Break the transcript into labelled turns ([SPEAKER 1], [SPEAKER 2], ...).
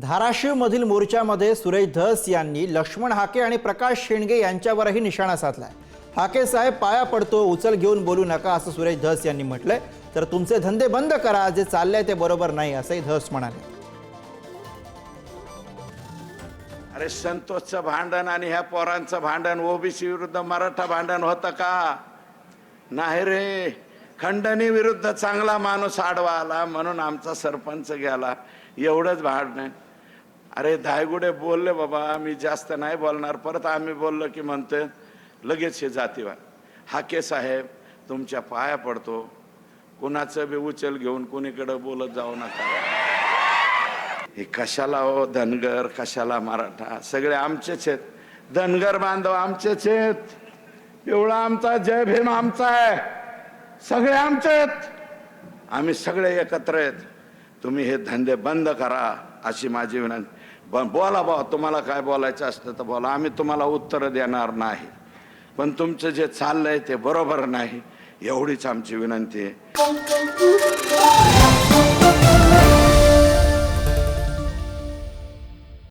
[SPEAKER 1] धाराशिवमधील मोर्चामध्ये सुरेश धस यांनी लक्ष्मण हाके आणि प्रकाश शेंडगे यांच्यावरही निशाणा साधलाय. हाके साहेब पाया पडतो उचल घेऊन बोलू नका असं सुरेश धस यांनी म्हटलंय. तर तुमचे धंदे बंद करा जे चाललंय ते बरोबर नाही असंही धस म्हणाले.
[SPEAKER 2] अरे संतोषचं भांडण आणि ह्या पोरांचं भांडण ओबीसी विरुद्ध मराठा भांडण होतं का? नाही रे. खंडणी विरुद्ध चांगला माणूस आडवा आला म्हणून आमचा सरपंच गेला. एवढंच भांडण. अरे धायगुडे बोलले बाबा आम्ही जास्त नाही बोलणार. परत आम्ही बोललो की म्हणतोय लगेच हे जातीवाद. हाके साहेब तुमच्या पाया पडतो. कुणाचं बी उचल घेऊन कुणीकडं बोलत जाऊ नका. हे कशाला हो धनगर? कशाला मराठा? सगळे आमचेच आहेत. धनगर बांधव आमचेच आहेत. पिवळा आमचा जय भीम आमचा आहे. सगळे आमचे आहेत. आम्ही सगळे एकत्र आहेत. तुम्ही हे धंदे बंद करा. अशी माझी विनंती. ब- बोला बा तुम्हाला काय बोलायचं असतं तर बोला. आम्ही तुम्हाला उत्तर देणार नाही. पण तुमचं जे चाललंय ते बरोबर नाही. एवढीच आमची विनंती आहे.